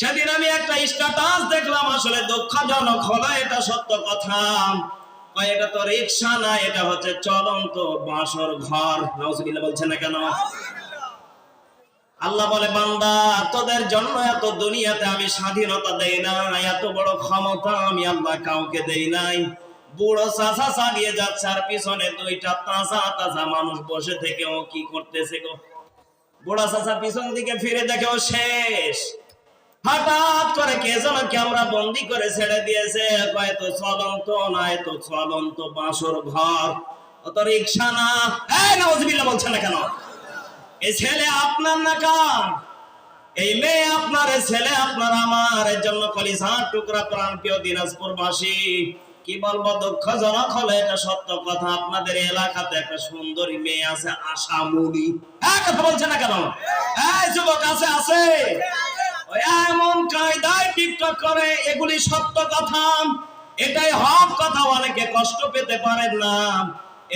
সেদিন আমি একটা স্ট্যাটাস দেখলাম, আসলে দুঃখজনক হলো, এটা সত্য কথা। এটা তো রিক্সা না, এটা হচ্ছে চলন্ত বাঁশর ঘর। নাউজুবিল্লাহ বলছে না কেন? আল্লাহ বলে, বান্দা, তোদের জন্য এত দুনিয়াতে আমি স্বাধীনতা দেই না এত বড় ক্ষমতা আমি আল্লাহ কাউকে দেই নাই। বুড়ো চাষা চালিয়ে যাচ্ছে, আর পিছনে দুইটা তাজা তাজা মানুষ বসে থেকে, ও কি করতেছে গো? বুড়া চাষা পিছন দিকে ফিরে দেখে, ও শেষ। হঠাৎ করে কে যেন ক্যামেরা বন্দি করে ছেড়ে দিয়েছে? কয় চলন্ত নাই তো চলন্ত বাঁশর ঘর। ও তো রিক্সা না। এই নজবিল্লা বলছে না কেন? এই ছেলে আপনার না কার? এই মেয়ে আপনার ছেলে আপনার আমার। এর জন্য কলিসার টুকরা প্রাণ প্রিয় দিনাজপুর বাসী কি বলব, দুঃখজনক হলো, এটা সত্য কথা। আপনাদের এলাকাতে একটা সুন্দরী মেয়ে আছে আশামুনি হ্যাঁ কথা বলছে না কেন? এই যুবক আছে আছে। এমন কায়দায় টিকটক করে, এগুলি সত্য কথা। এটাই হক কথা, অনেকে কষ্ট পেতে পারেন না।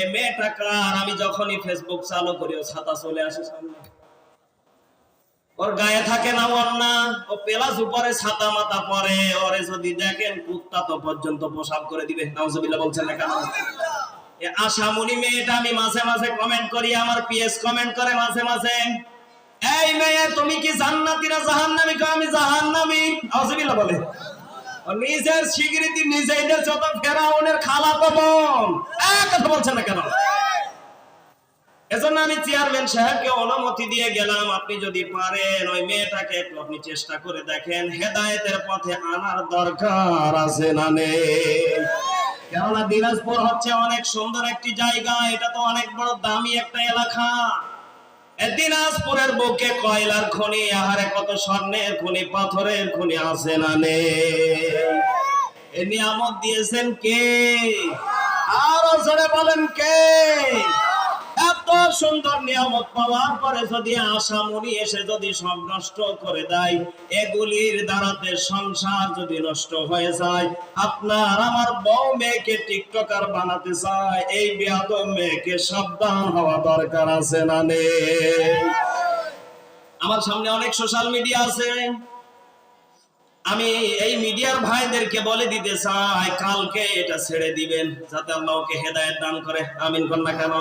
এ মেয়েটা কার? আমি যখনই ফেসবুক চালু করি, ও ছাতা চলে আসে সামনে। ওর গায়ে থাকে না অন্না ও পেলাস উপরে ছাতা মাথা পরে। ওরে যদি দেখেন, কুত্তা তো পর্যন্ত পোশাক করে দিবে। নাউজুবিল্লাহ বলছেন না কেন? আশামুনি মেয়েটা, আমি মাঝে মাঝে কমেন্ট করি, আমার পিএস কমেন্ট করে মাঝে মাঝে। এই মেয়ে, তুমি কি জান্নাতি না জাহান্নামী? কও আমি জাহান্নামী। নাউজুবিল্লাহ বলে। নিজের স্বীকৃতি নিজেই দিয়েছে তো ফেরাউনের খালা বোন এক কথা বলছেন না কেন? এজন্য আমি চেয়ারম্যান সাহেবকে অনুমতি দিয়ে গেলাম, আপনি যদি পারেন, ওই মেয়েটাকে একটু আপনি চেষ্টা করে দেখেন, হেদায়েতের পথে আনার দরকার আছে না নেই। কেননা দিনাজপুর হচ্ছে অনেক সুন্দর একটি জায়গা, এটা তো অনেক বড় দামি একটা এলাকা। দিনাজপুরের বুকে কয়লার খনি, আহারে কত স্বর্ণের খনি, পাথরের খনি আছে না নেই। নিয়ামত দিয়েছেন কে? আরও জোরে বলেন কে? এত সুন্দর নিয়ামত পাওয়ার পরে যদি আশা মনি এসে যদি সব নষ্ট করে দেয়, এগুলির দ্বারাতে সংসার যদি নষ্ট হয়ে যায়, আপনার আমার বউ মেয়েকে টিকটকার বানাতে চায়, এই বিয়াদ মেয়েকে সাবধান হওয়া দরকার আছে না নেই? আমার সামনে অনেক সোশ্যাল মিডিয়া আছে। আমি এই মিডিয়ার ভাইদেরকে বলে দিতে চাই, কালকে এটা ছেড়ে দিবেন, যাতে আল্লাহ ওকে হেদায়েত দান করে। আমিন কন্যা কেন?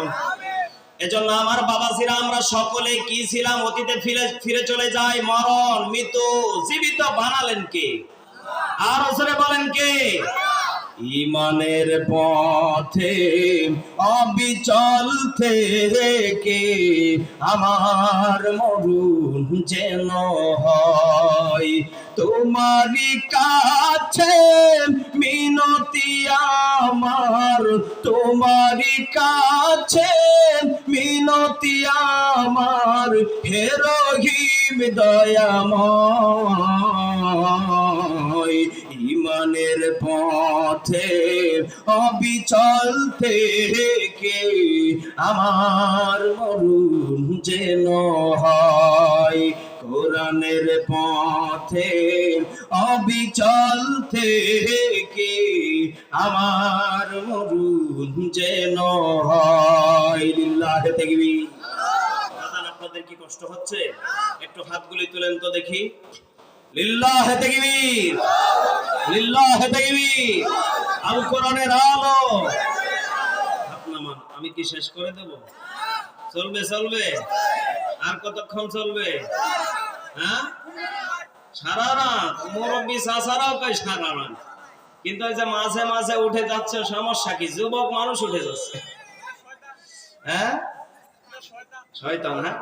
এজন্য আমার বাবা বাবাজিরা, আমরা সকলে কি ছিলাম? অতীতে ফিরে ফিরে চলে যাই। মরণ, মৃত্যু, জীবিত বানালেন কে? আর বলেন কে? ইমানের পথে অবিচল থেকে আমার মরুন যেন হয়? তোমারই কাছে মিনতি আমার, তোমারই কাছে মিনতি আমার, হে রহিম দয়াময়। ইমানের পথে অবিচল থেকে আমার মরুন যেন হয়। কোরআনের পথে অবিচল থেকে আমার মরুন যেন হয়। লিল্লাহে আপনাদের কি কষ্ট হচ্ছে? একটু হাতগুলি তুলেন তো দেখি। আমি কি শেষ করে দেব? চলবে চলবে। আর কতক্ষণ চলবে? হ্যাঁ? সারা রাত। মুরব্বী চাচারাও কয় সারা রাত। কিন্তু ওই যে মাঝে মাঝে উঠে যাচ্ছে, সমস্যা কি? যুবক মানুষ উঠে যাচ্ছে। হ্যাঁ? হ্যাঁ?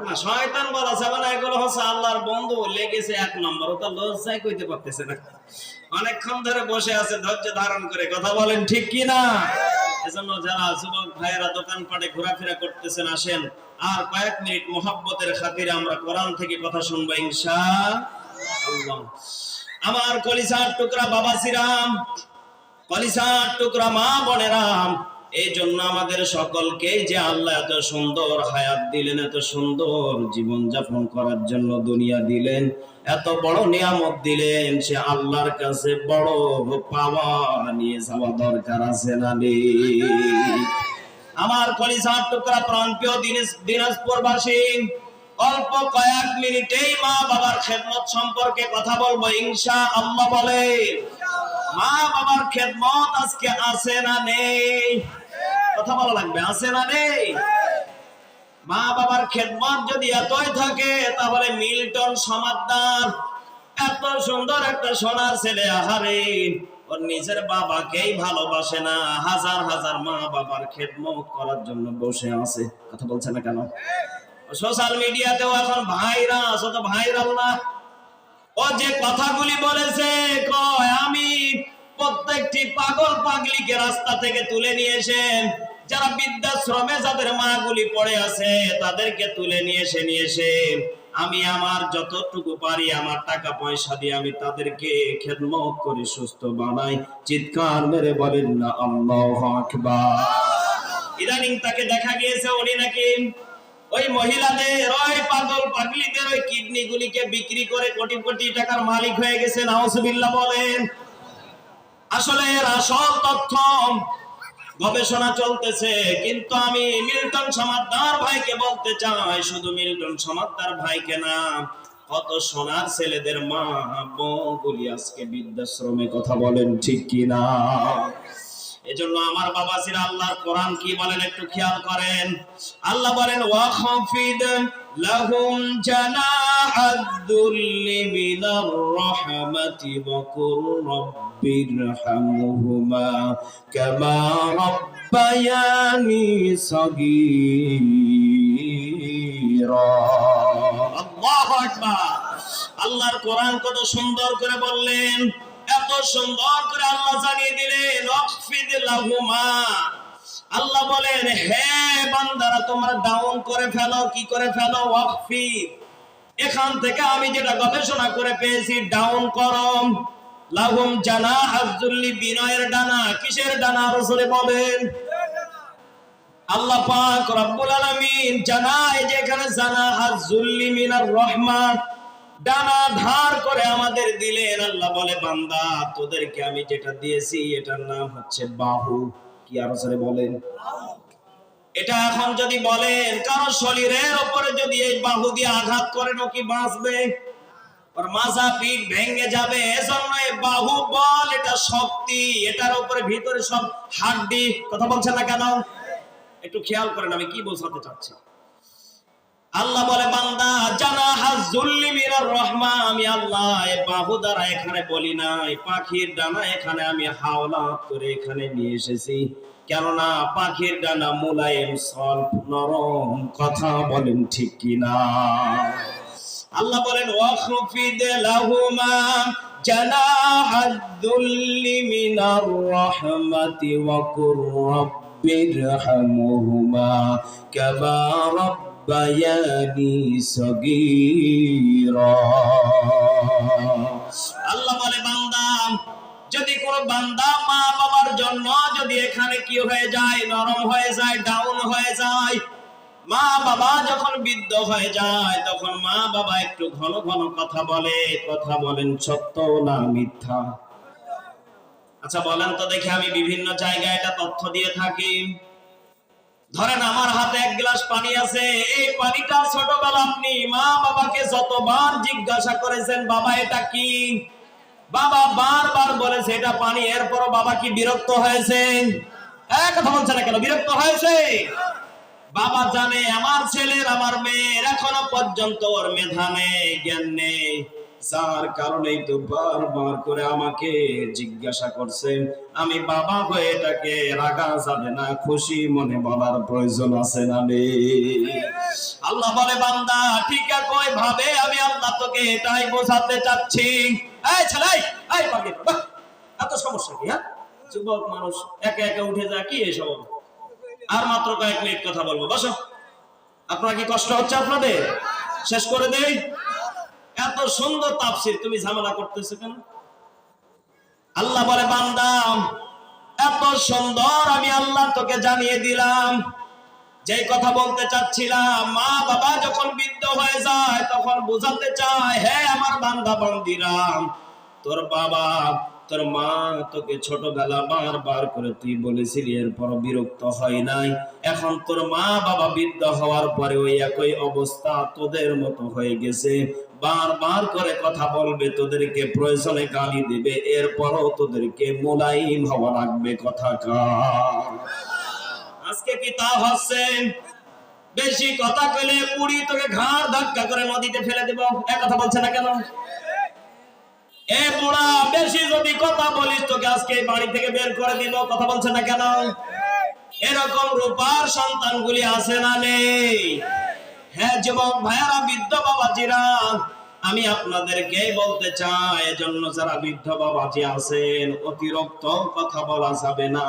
অনেকক্ষণ ধরে বসে আছে, ধৈর্য ধারণ করে কথা বলেন ঠিক কি না? এজন্য যারা যুবক ভাইয়েরা দোকানপাটে ঘোরাফেরা করতেছেন, আসেন। আর কয়েক মিনিট মোহাব্বতের খাতিরে আমরা কোরআন থেকে কথা শুনব আল্লাহ। আমার কলিসার টুকরা বাবা শ্রীরাম কলিসার টুকরা মা বোনেরাম এই জন্য আমাদের সকলকে যে আল্লাহ এত সুন্দর হায়াত দিলেন, এত সুন্দর জীবন যাপন করার জন্য দুনিয়া দিলেন, এত বড় নিয়ামত দিলেন, সে আল্লাহর কাছে বড় পাওয়া নিয়ে যাওয়া দরকার আছে না আমার কলিসার টুকরা প্রাণপ্রিয় দিনাজ, দিনাজপুরবাসী, অল্প কয়েক মিনিটেই মা বাবার খেদমত সম্পর্কে কথা বলব ইনশা আল্লাহ বলে মা বাবার খেদমত আজকে আছে না নেই? কথা বলা লাগবে, আছে না নেই? মা বাবার খেদমত যদি এতই থাকে, তাহলে মিল্টন সমাদদার এত সুন্দর একটা সোনার ছেলে, আহারে। ওর নিজের বাবাকেই ভালোবাসে না, হাজার হাজার মা বাবার খেদমত করার জন্য বসে আছে। কথা বলছে না কেন? সোশ্যাল মিডিয়াতেও এখন ভাইরাস ও তো ভাইরাল না। ও যে কথাগুলি বলেছে, কয়, আমি প্রত্যেকটি পাগল পাগলিকে রাস্তা থেকে তুলে নিয়ে এসেন যারা বৃদ্ধাশ্রমে যাদের মাগুলি পড়ে আছে, তাদেরকে তুলে নিয়ে এসে নিয়ে এসে, আমি আমার যতটুকু পারি, আমার টাকা পয়সা দিয়ে আমি তাদেরকে খেদমত করে সুস্থ বানাই। চিৎকার মেরে বলেন না, আল্লাহ আকবার। ইদানিং তাকে দেখা গিয়েছে উনি নাকি ওই মহিলাদের, ওই পাগল পাগলিদের ওই কিডনি গুলিকে বিক্রি করে কোটি কোটি টাকার মালিক হয়ে গেছে নাউজুবিল্লাহ বলেন আসলে এর আসল তথ্য গবেষণা চলতেছে, কিন্তু আমি মিল্টন সমাদদার ভাইকে বলতে চাই, শুধু মিল্টন সমাদদার ভাইকে না, কত সোনার ছেলেদের মা বউগুলি আজকে বৃদ্ধাশ্রমে কথা বলেন ঠিক কি না এজন্য আমার বাবা সিরা আল্লাহর কোরআন কি বলেন একটু খেয়াল করেন। আল্লাহ বলেন ওয়াখাফিদ লাহুম জানাহাদ দুল্লি মিনার রাহমাতি ওয়া কুর রাব্বিরহামহুমা কামা রাব্বায়ানি সগীরা। আল্লাহু আকবার। আল্লাহর কোরআন কত সুন্দর করে বললেন, এত সুন্দর করে আল্লাহ জানিয়ে দিলেন অকফিদ লাহুমা। আল্লাহ বলেন, হে বান্দারা, তোমরা ডাউন করে ফেলো, কি করে ফেলো? ওয়াকফিদ এখান থেকে আমি যেটা গবেষণা করে পেয়েছি, ডাউন করম। লাহুম জানা হাজুল্লি বিনয়ের ডানা, কিসের ডানা রসুলে বলেন? আল্লাহ পাক রব্বুল জানা মিনার রহমান ডানা ধার করে আমাদের দিলেন। আল্লাহ বলে, বান্দা, তোদেরকে আমি যেটা দিয়েছি, এটার নাম হচ্ছে বাহু। কি আরও বলেন? এটা এখন যদি বলেন, কারও শরীরের উপরে যদি এই বাহু দিয়ে আঘাত করেন, ও কি বাঁচবে? ওর মাজা পিঠ ভেঙে যাবে, এজন্য এই বাহু বল, এটা শক্তি, এটার উপরে ভিতরে সব হাড্ডি, কথা বলছেন না কেন? একটু খেয়াল করেন, আমি কি বোঝাতে চাচ্ছি? আল্লাহ বলে, বান্দা জানা মিনার রহমা, আমি আল্লাহ, এ বাহু দ্বারা এখানে বলি না পাখির ডানা এখানে আমি হাওলা করে এখানে নিয়ে এসেছি। কেননা পাখির ডানা মুলায়েম, সল্প, নরম, কথা বলেন ঠিক কিনা? আল্লাহ বলেন, ওয়াখফিদ লাহুমা ওয়া কুর রাব্বিরহামহুমা কামা আল্লাহ বলে, বান্দা, যদি বান্দা মা বাবার যদি এখানে কি হয়ে যায়, নরম হয়ে যায় ডাউন হয়ে যায় মা বাবা যখন বৃদ্ধ হয়ে যায়, তখন মা বাবা একটু ঘন ঘন কথা বলে, কথা বলেন সত্য না মিথ্যা? আচ্ছা বলেন তো দেখে, আমি বিভিন্ন জায়গায় এটা তথ্য দিয়ে থাকি। ধরেন, আমার গ্লাস পানি আছে, এই পানিটা ছোটবেলা আপনি মা বাবাকে যতবার জিজ্ঞাসা করেছেন, বাবা, এটা কি? বাবা বারবার বলেছে, এটা পানি। এরপরও বাবা কি বিরক্ত হয়েছে? কথা বলছে না কেন? বিরক্ত হয়েছে? বাবা জানে, আমার ছেলের, আমার মেয়ের এখনও পর্যন্ত ওর মেধা নেই, জ্ঞান নেই। যার কারণেই তো বারবার করে আমাকে জিজ্ঞাসা করছে আমি বাবা হয়ে এটাকে রাগা যাবে না, খুশি মনে বলার প্রয়োজন আছে না আল্লাহ বলে, বান্দা, ঠিক একই ভাবে আমি আল্লাহ তোকে এটাই বোঝাতে চাচ্ছি। এই ছেলে, এই পাগলি এত সমস্যা কি হ্যাঁ? যুবক মানুষ একে একে উঠে যায়, কি এসব? আর মাত্র কয়েক মিনিট কথা বলব, বসো। আপনার কি কষ্ট হচ্ছে আপনাদের? শেষ করে দেই। এত সুন্দর তাফসির তুমি ঝামেলা করতেছো কেন? আল্লাহ বলে, বান্দা, এত সুন্দর আমি আল্লাহ তোকে জানিয়ে দিলাম। যে কথা বলতে চাচ্ছিলাম, মা বাবা যখন বৃদ্ধ হয়ে যায়, তখন বোঝাতে চায়, হে আমার বান্দা বান্দিরাম তোর বাবা, তোর মা তোকে ছোটবেলা বারবার করে তুই বলেছিলি, এরপর বিরক্ত হয় নাই। এখন তোর মা বাবা বৃদ্ধ হওয়ার পরে ওই একই অবস্থা তোদের মতো হয়ে গেছে। বারবার করে কথা বলবে, তোদেরকে প্রয়োজনে গালি দিবে, এরপরও তোদেরকে মোলাইম হওয়া লাগবে, কথা আজকে কি তা হচ্ছে বেশি কথা কইলে পুরি তোকে ঘাড় ধাক্কা করে নদীতে ফেলে দেব এক কথা বলছে না কেন? এ বুড়া, বেশি যদি কথা বলিস তোকে আজকে বাড়ি থেকে বের করে দিব, কথা বলছে না কেন? এরকম রূপার সন্তানগুলি আছে না নেই? হ্যাঁ যুবক ভাইয়ারা, বৃদ্ধ বাবাজিরা, আমি আপনাদেরকে বলতে চাই, এজন্য যারা বৃদ্ধ বাবাজি আছেন, অতিরিক্ত কথা বলা যাবে না।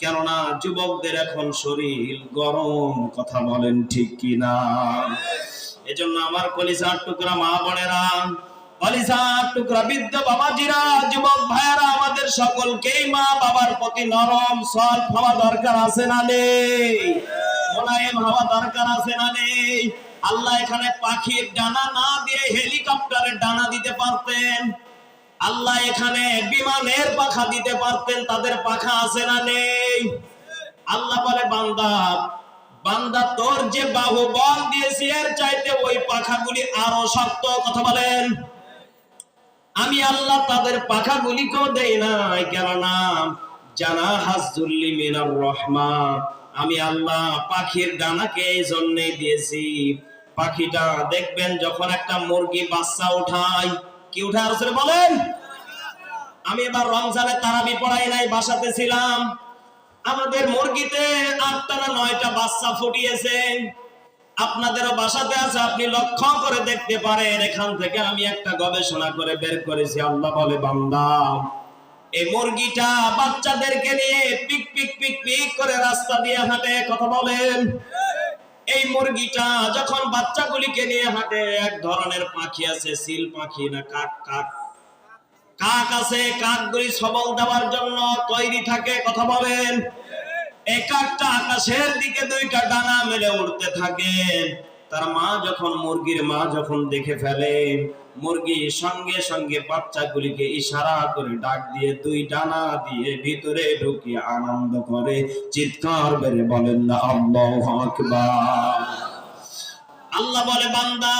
কেননা যুবকদের এখন শরীর গরম, কথা বলেন ঠিক কি না এজন্য আমার কলিজার টুকরা মা বোনেরা, কলিজার টুকরা বৃদ্ধ বাবাজিরা, যুবক ভাইয়েরা, আমাদের সকলকেই মা বাবার প্রতি নরম সল হওয়া দরকার আছে না নেই? মোলায়েম হওয়া দরকার আছে না নেই? আল্লাহ এখানে পাখির ডানা না দিয়ে হেলিকপ্টারের ডানা দিতে পারতেন। আল্লাহ এখানে বিমানের পাখা দিতে পারতেন, তাদের পাখা আছে না নেই? আল্লাহ বলে, বান্দা বান্দা, তোর যে বাহু বল দিয়েছি, এর চাইতে ওই পাখাগুলি আরও শক্ত, কথা বলেন। আমি আল্লাহ তাদের পাখাগুলিকেও দেই নাই, কেননা জানা হাজুল্লি মিনার রহমা আমি আল্লাহ পাখির ডানাকে এই জন্যে দিয়েছি। পাখিটা দেখবেন যখন একটা মুরগি বাচ্চা উঠায়, কি উঠায় আর বলেন? আমি এবার রমজানে তারাবি পড়াই নাই, বাসাতে ছিলাম। আমাদের মুরগিতে আটটা না নয়টা বাচ্চা ফুটিয়েছে। আপনাদেরও বাসাতে আছে, আপনি লক্ষ্য করে দেখতে পারেন। এখান থেকে আমি একটা গবেষণা করে বের করেছি, আল্লাহ বলে বান্দা এই মুরগিটা বাচ্চাদেরকে নিয়ে পিক পিক পিক পিক করে রাস্তা দিয়ে হাঁটে, কথা বলেন। এই মুরগিটা যখন বাচ্চাগুলিকে নিয়ে হাঁটে, এক ধরনের পাখি আছে, সিল পাখি না কাক কাক। কাক আছে, কাকগুলি সবল দেওয়ার জন্য তৈরি থাকে, কথা বলেন। এক একটা আকাশের দিকে দুইটা ডানা মেলে উঠতে থাকে। তার মা যখন মুরগির মা যখন দেখে ফেলে মুরগি সঙ্গে সঙ্গে বাচ্চাগুলিকে ইশারা করে ডাক দিয়ে দুই ডানা দিয়ে ভিতরে ঢুকিয়ে আনন্দ করে চিৎকার বেড়ে বলেন না আল্লাহ আল্লাহ বলে, বান্দা,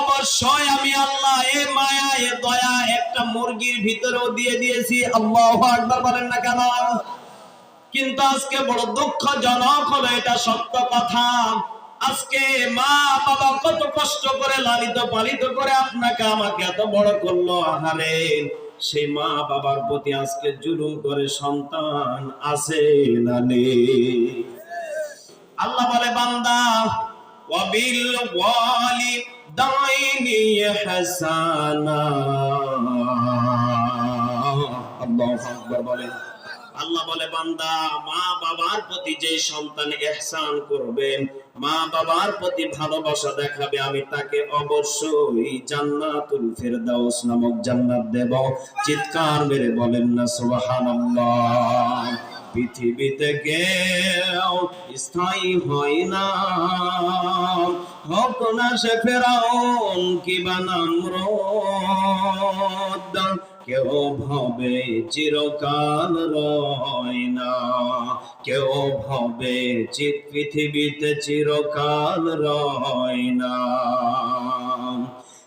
অবশ্যই আমি আল্লাহ, এ মায়া, এ দয়া, একটা মুরগির ভিতরেও দিয়ে দিয়েছি। আল্লাহ আকবার বলেন না কেন? কিন্তু আজকে বড় দুঃখজনক হলো, এটা সত্য কথা। আজকে মা বাবা কত কষ্ট করে লালিত পালিত করে আপনাকে, আমাকে এত বড় করল, আহারে। সেই মা বাবার প্রতি আজকে জুলুম করে সন্তান আছে না নেই? আল্লাহ বলে, বান্দা, ওয়াবিল ওয়ালি দাইনি হাসানা আল্লাহু আকবার বলেন। আল্লাহ বলে, বান্দা, মা বাবার প্রতি যে সন্তান ইহসান করবে মা বাবার প্রতি ভালোবাসা দেখাবে, আমি তাকে অবশ্যই জান্নাতুল ফেরদাউস নামক জান্নাত দেব। চিৎকার মেরে বলেন না, সুবহানাল্লাহ। পৃথিবীতে কেউ স্থায়ী হয় না। হোক না সে ফেরাউন কিবা নামরদ। কেউ ভাবে চিরকাল রয় না। কেউ ভাবে চিত পৃথিবীতে চিরকাল রয় না।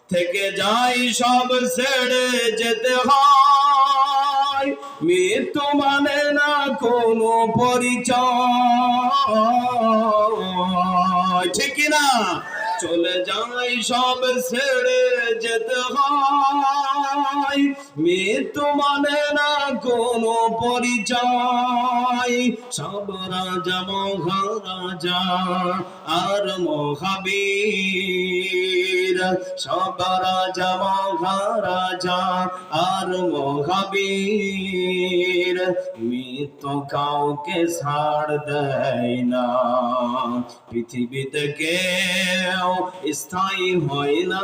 থেকে যাই সব ছেড়ে যেতে হয়। মৃত্যু মানে না কোনো পরিচয়। ঠিক না চলে যাই সব ছেড়ে যেতে হয়। মৃত্যু মানে না কোনো পরিচয়। সব রাজা মহারাজা আর মহাবীর। সব রাজা মহারাজা আর মহাবীর। মৃত্যু কাউকে ছাড় দেয় না। পৃথিবীতে কেউ স্থায়ী হয় না।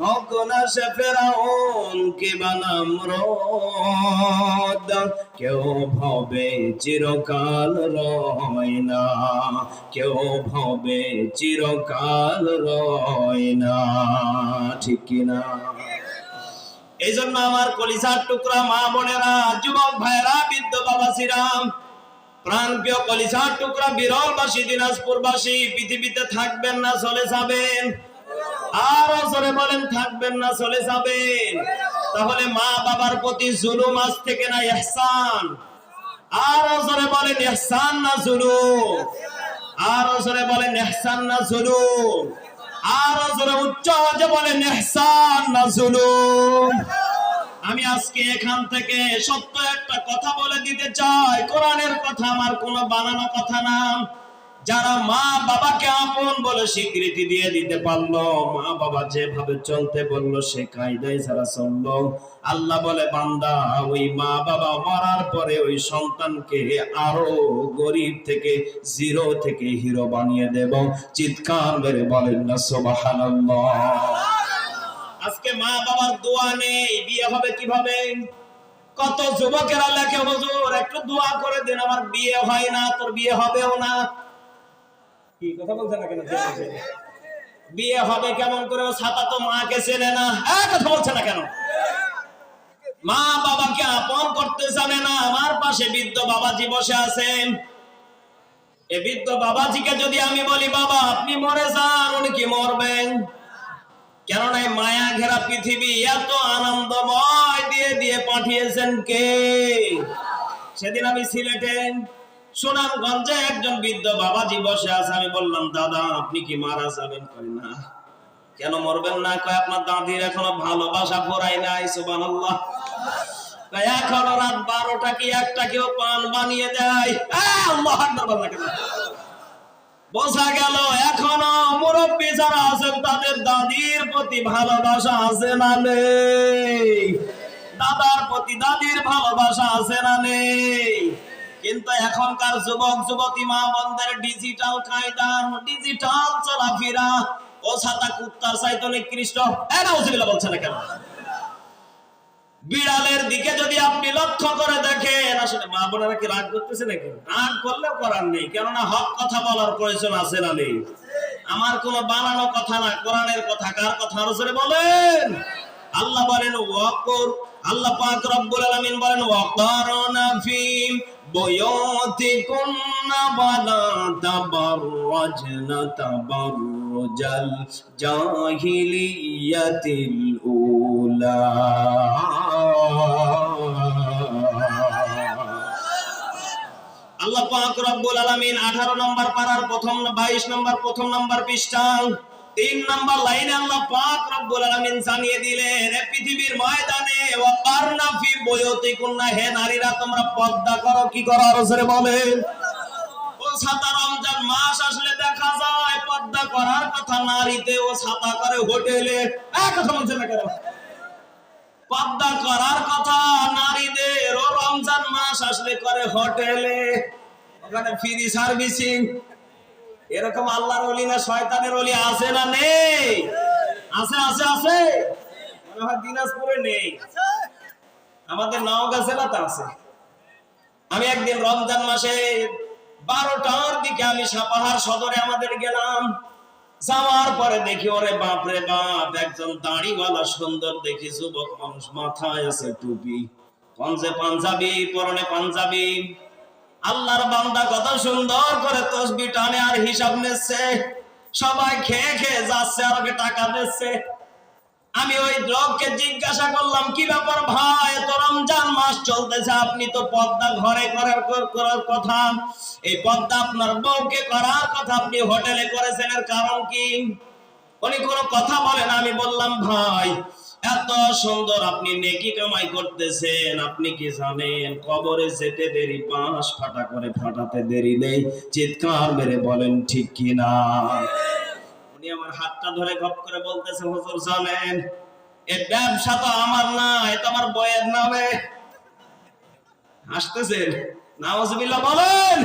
হোক না সে ফেরাউন কে বানাম কেউ ভবে চিরকাল রয় না। কেউ ভবে চিরকাল রয় না। ঠিক কিনা এই জন্য আমার কলিসার টুকরা মা বোনেরা, যুবক ভাইরা বৃদ্ধ বাবা শ্রীরাম প্রাণ প্রিয় কলিসার টুকরা বিরলবাসী, দিনাজপুরবাসী, পৃথিবীতে থাকবেন না, চলে যাবেন। আর জোরে বলেন, থাকবেন না, চলে যাবেন। তাহলে মা বাবার প্রতি জুলুম আজ থেকে না ইহসান আর জোরে বলেন ইহসান না জুলুম? আর জোরে বলেন ইহসান না জুলুম? আর জোরে উচ্চ আওয়াজে বলেন ইহসান না জুলুম? আমি আজকে এখান থেকে সত্য একটা কথা বলে দিতে চাই। কোরআনের কথা আমার কোনো বানানো কথা না। যারা মা বাবাকে আপন বলে স্বীকৃতি দিয়ে দিতে পারল, মা বাবা যেভাবে চলতে বলল, সে কায়দায় যারা চলল, আল্লাহ বলে, বান্দা, ওই মা বাবা মরার পরে ওই সন্তানকে আরও গরিব থেকে, জিরো থেকে হিরো বানিয়ে দেব। চিৎকার মেরে বলেন না, সুবহানাল্লাহ। আজকে মা বাবার দোয়া নেই, বিয়ে হবে কীভাবে? কত যুবকেরা লেখে হুজুর, একটু দোয়া করে দিন, আমার বিয়ে হয় না, তোর বিয়ে হবেও না। কি কথা বলছেন না কেন বিয়ে হবে কেমন করে? ও ছাতা তো মাকে চেনে না। হ্যাঁ কথা বলছে না কেন? মা বাবাকে আপন করতে জানে না। আমার পাশে বৃদ্ধ বাবাজি বসে আছেন। এ বৃদ্ধ বাবাজিকে যদি আমি বলি, বাবা, আপনি মরে যান, উনি কি মরবেন? কেননা মায়া ঘেরা পৃথিবী এত আনন্দময় দিয়ে দিয়ে পাঠিয়েছেন কে? সেদিন আমি সিলেটে সুনামগঞ্জে একজন বৃদ্ধ বাবাজি বসে আছে, আমি বললাম, দাদা, আপনি কি মারা যাবেন? কই না। কেন মরবেন না? কয়, আপনার দাদির এখনও ভালোবাসা ফোরাই নাই, সুবহানাল্লাহ। কয়, এখনও রাত বারোটা কি একটা কেউ পান বানিয়ে দেয়? আল্লাহ? বোঝা গেল এখনও মুরব্বী যারা আছেন, তাদের দাদির প্রতি ভালোবাসা আছে না নেই? দাদার প্রতি দাদির ভালোবাসা আছে না নেই? কিন্তু এখনকার যুবক, যুবতী, মা বন্ধের ডিজিটাল কায়দা ডিজিটাল চলাফেরা, ও ছাতা কুত্তার চাইতো নিকৃষ্ট এরা বলছে না কেন? বিড়ালের দিকে যদি আপনি লক্ষ্য করে দেখেন, আসলে মা বোনেরা কি রাগ করতেছে নাকি? রাগ করলেও করার নেই, কেননা হক কথা বলার প্রয়োজন আছে না নেই। আমার কোনো বানানো কথা না, কোরআনের কথা, কার কথা আরও বলেন? আল্লাহ বলেন ওয়াকুর আল্লাহ পাক রব্বুল আলামিন বলেন, ওয়াকারনা ফি বুয়ুতিকুন্না ওয়ালা তাবাররাজনা তাবাররুজাল জাহিলিয়াতিল উলা। আল্লাহ পাক রব্বুল আলামিন 18 নম্বর পারার প্রথম 22 নম্বর প্রথম নম্বর পৃষ্ঠা তিন নম্বর লাইনে আল্লাহ পাক রব্বুল আলামিন জানিয়ে দিলেন পৃথিবীর ময়দানে ওয়াকারনা ফি বুয়ুতিকুন্না, হে নারীরা, তোমরা পর্দা করো। কি করো আরও জোরে বলেন। ও ছাতা রমজান মাস আসলে দেখা যায়, পর্দা করার কথা নারীতে ও ছাতা করে হোটেলে। এক কথা বলছেন না কেন? পর্দা করার কথা নারীদের ও রমজান মাস আসলে করে হোটেলে। ওখানে ফ্রি সার্ভিসিং। এরকম আল্লাহর অলি না, শয়তানের অলি আছে না নেই? আছে আছে আছে? মনে হয় দিনাজপুরে নেই। আমাদের নওগাঁ জেলাতে আছে। আমি একদিন রমজান মাসে বারোটার দিকে আমি সাপাহার সদরে আমাদের গেলাম। যাওয়ার পরে দেখি, ওরে বাপ রে বাপ, একজন দাড়িওয়ালা সুন্দর দেখি, যুবক মানুষ, মাথায় আছে টুপি। পঞ্জে পাঞ্জাবি, পরনে পাঞ্জাবি। আল্লাহর বান্দা কত সুন্দর করে তসবি টানে আর হিসাব নিচ্ছে। সবাই খেয়ে খেয়ে যাচ্ছে আর ওকে টাকা দিচ্ছে। আমি ওই লোককে জিজ্ঞাসা করলাম, কি ব্যাপার ভাই? তো রমজান মাস চলতেছে, আপনি তো পদ্মা ঘরে করার করার কথা। এই পদ্মা আপনার বউকে করার কথা আপনি হোটেলে করেছেন, এর কারণ কি? উনি কোনো কথা বলেন আমি বললাম, ভাই এত সুন্দর আপনি নেকি কামাই করতেছেন, আপনি কি জানেন? কবরে যেতে দেরি বাঁশ ফাটা করে ফাটাতে দেরি নেই। চিৎকার মেরে বলেন, ঠিক কি না? উনি আমার হাতটা ধরে গপ করে বলতেছে, হুজুর জানেন, এ ব্যবসা তো আমার না এটা আমার বয়ের নামে। হাসতেছেন নামাজবিল্লাহ বলেন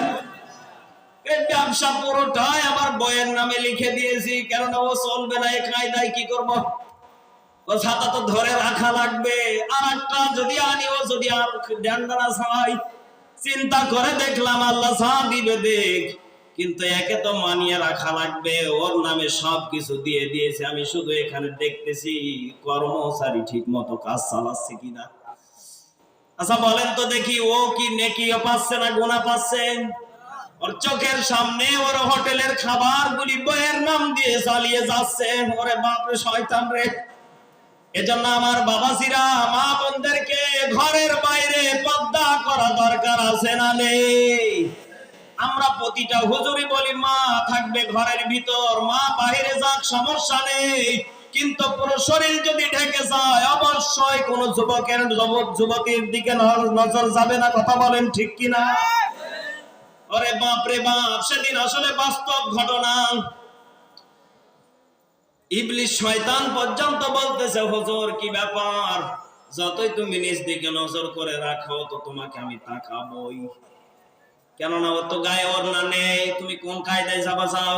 এই ব্যবসা পুরোটাই আমার বয়ের নামে লিখে দিয়েছি, কেননা ও চলবে না এই কায়দায় কি করব? ছাতা তো ধরে রাখা লাগবে। আর একটা যদি আনি, ও যদি আর ড্যান্ডানা ছাই চিন্তা করে দেখলাম আল্লাহ ছা দিবে দেখ। কিন্তু একে তো মানিয়ে রাখা লাগবে, ওর নামে সব কিছু দিয়ে দিয়েছে। আমি শুধু এখানে দেখতেছি, কর্মচারী ঠিক মতো কাজ চালাচ্ছে কিনা। আচ্ছা বলেন তো দেখি, ও কি নেকিও পাচ্ছে না গোনা পাচ্ছে? ওর চোখের সামনে ওর হোটেলের খাবার গুলি বইয়ের নাম দিয়ে চালিয়ে যাচ্ছে। ওরে বাপরে, শয়তান রে। এজন্য আমার বাবাজিরা, মা বোনদেরকে ঘরের বাইরে পর্দা করা দরকার আছে না নেই? আমরা প্রতিটা হুজুরি বলি, মা থাকবে ঘরের ভিতর, মা বাইরে যাক, সমস্যা নেই। কিন্তু পুরো শরীর যদি ঢেকে যায়, অবশ্যই কোন যুবকের, যুবক, যুবতীর দিকে নজর যাবে না, কথা বলেন ঠিক কিনা? ওরে বাপ রে বাপ, সেদিন আসলে বাস্তব ঘটনা। ইবলিশ শয়তান পর্যন্ত বলতেছে, হুজুর, কি ব্যাপার? যতই তুমি নিজ দিকে নজর করে রাখো, তো তোমাকে আমি তাকাবই। কেননা ও তো গায়ে ওড়না নেই। তুমি কোন কায়দায় যাবা যাও?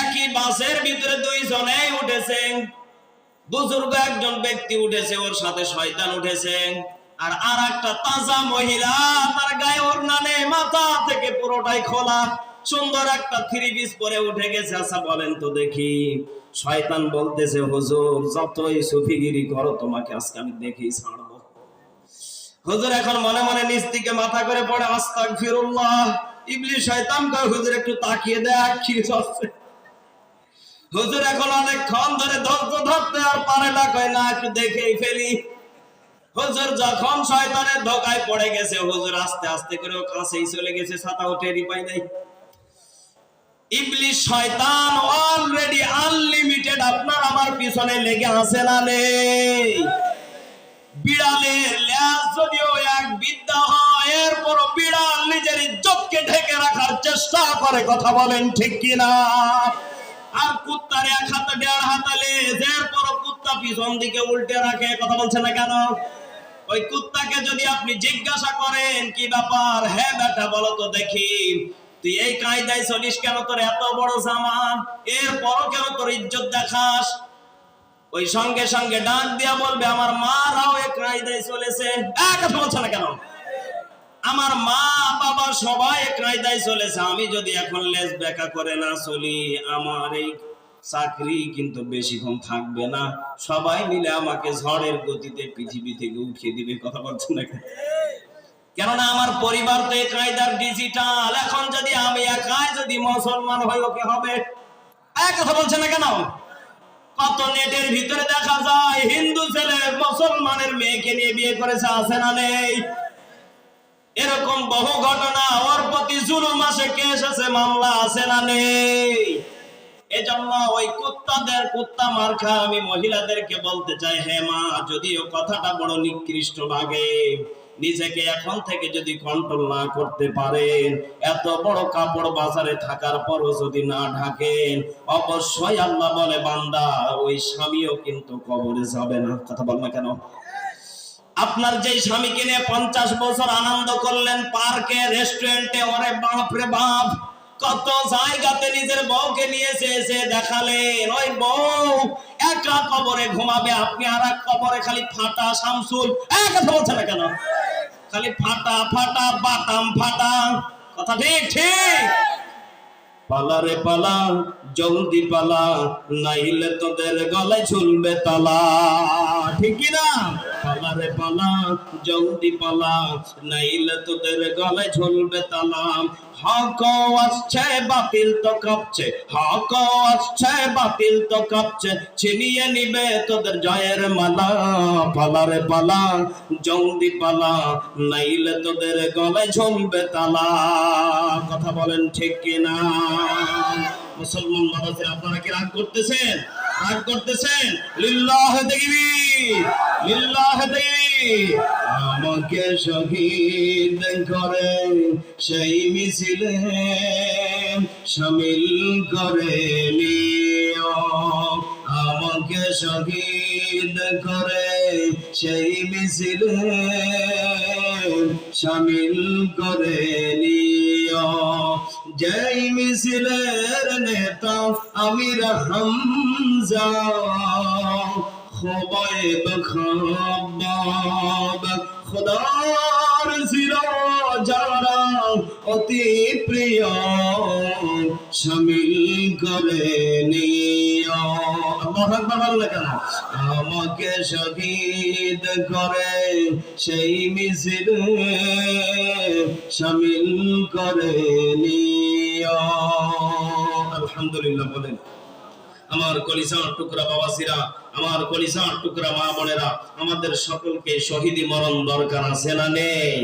একই বাসের ভিতরে দুইজনেই উঠেছে বুজুর্গ একজন ব্যক্তি উঠেছে, ওর সাথে শয়তান উঠেছে। আর আর একটা তাজা মহিলা, তার গায়ে ওড়না নেই, মাথা থেকে পুরোটাই খোলা। সুন্দর একটা থ্রি পিস পরে উঠে গেছে। আচ্ছা বলেন তো দেখি। শয়তান বলতেছে, হুজুর, যতই সুফিগিরি করো, তোমাকে আজকে আমি দেখেই ছাড়বো। হুজুর এখন মনে মনে নিচ থেকে মাথা করে পড়ে আস্তাক ফিরুল্লাহ ইবলিশ শয়তান কয়, হুজুর, একটু তাকিয়ে দেখ কি হচ্ছে। হুজুর এখন অনেকক্ষণ ধরে ধৈর্য ধরতে আর পারে না, কয়, না, একটু দেখেই ফেলি। হুজুর যখন শয়তানের ধোকায় পড়ে গেছে, হুজুর আস্তে আস্তে করে কাছেই চলে গেছে, ছাতা টেরি পাই নাই। ইবলিশ শয়তান অলরেডি আনলিমিটেড আপনার আমার পিছনে লেগে আছে না নেই। বিড়ালের ল্যাজ যদিও এক বিদ্যা হয়, এরপরও বিড়াল নিজের ইজ্জতকে ঢেকে রাখার চেষ্টা করে, কথা বলেন ঠিক কিনা? আর কুত্তার এক হাতে, দেড় হাতে লেজ, এরপরও কুত্তা পিছন দিকে উল্টে রাখে, কথা বলছে না কেন? ওই কুত্তাকে যদি আপনি জিজ্ঞাসা করেন, কি ব্যাপার? হ্যাঁ বেটা, বলো তো দেখি। তুই এই কায়দায় চলিস কেন? তোর এত বড় জামা এরপরও কেন তোর ইজ্জত দেখাস? ওই সঙ্গে সঙ্গে ডাক দিয়া বলবে, আমার মারাও এক কায়দায় চলেছে। এক বলছে না কেন? আমার মা, বাবা সবাই এক কায়দায় চলেছে। আমি যদি এখন লেজ বেকা করে না চলি, আমার এই চাকরি কিন্তু বেশিক্ষণ থাকবে না। সবাই মিলে আমাকে ঝড়ের গতিতে পৃথিবী থেকে উঠিয়ে দিবে, কথা বলছেন না কেন? কেননা আমার পরিবার তো এই ডিজিটাল এখন যদি আমি একাই যদি মুসলমান হই, ওকে হবে? এক কথা বলছে না কেন? কত নেটের ভিতরে দেখা যায়, হিন্দু ছেলে মুসলমানের মেয়েকে নিয়ে বিয়ে করেছে, আছে না নেই? এরকম বহু ঘটনা, ওর প্রতি জুলুম আসে, কেস আছে মামলা আছে না নেই? এজন্য ওই কুত্তাদের কুত্তা মার্খা আমি মহিলাদেরকে বলতে চাই, হে মা, যদিও কথাটা বড় নিকৃষ্ট লাগে নিজেকে এখন থেকে যদি কন্ট্রোল না করতে পারেন, এত বড় কাপড় বাজারে থাকার পরও যদি না ঢাকেন, অবশ্যই আল্লাহ বলে, বান্দা, ওই স্বামীও কিন্তু কবরে যাবে না। কথা বল না কেন? আপনার যে স্বামীকে নিয়ে পঞ্চাশ বছর আনন্দ করলেন পার্কে, রেস্টুরেন্টে, ওরে বাপ রে বাপ, কত জায়গাতে নিজের বউকে নিয়েছে এসে দেখালেন, ওই বউ, একা কবরে ঘুমাবে, আপনি আর এক কবরে খালি ফাটা শামসুল এক কথা বলছে না কেন? খালি ফাটা ফাটা, বাতাম, ফাটা। কথা ঠিক ঠিক? পালা রে পালা, জলদি পালা, নাইলে তোদের গলায় ঝুলবে তালা। ঠিক কিনা? রে পালা জলদি পালা নাইলে তোদের গলায় ঝুলবে আসছে, বাতিল তো কাঁপছে আসছে, বাতিল তো কাঁপছে, ছিনিয়ে নিবে তোদের জয়ের মালা। পালা রে পালা, জলদি পালা, নাইলে তোদের গলায় ঝুলবে তালা কথা বলেন ঠিক কিনা? মুসলমান বাবাজি আপনারা কি রাগ করতেছেন? রাগ করতেছেন। লিল্লাহ দেখবি লিল্লাহ দেখবি আমাকে শহীদ করে সেই মিছিলে শামিল করে আমাকে শহীদ করে সেই মিছিলে শামিল করে নিও। জয় মিছিলের নেতা আমির হামজা খোবাইব খাবাব খোদার আমার ছিল যারা অতি প্রিয়, সামিল করে আমাকে শহীদ করে সেই মিছিলে সামিল করে নিও। আলহামদুলিল্লাহ বলেন। আমার কলিসার টুকরা বাবাসিরা আমার কলিসার টুকরা মা বোনেরা, আমাদের সকলকে শহীদি মরণ দরকার আছে না নেই?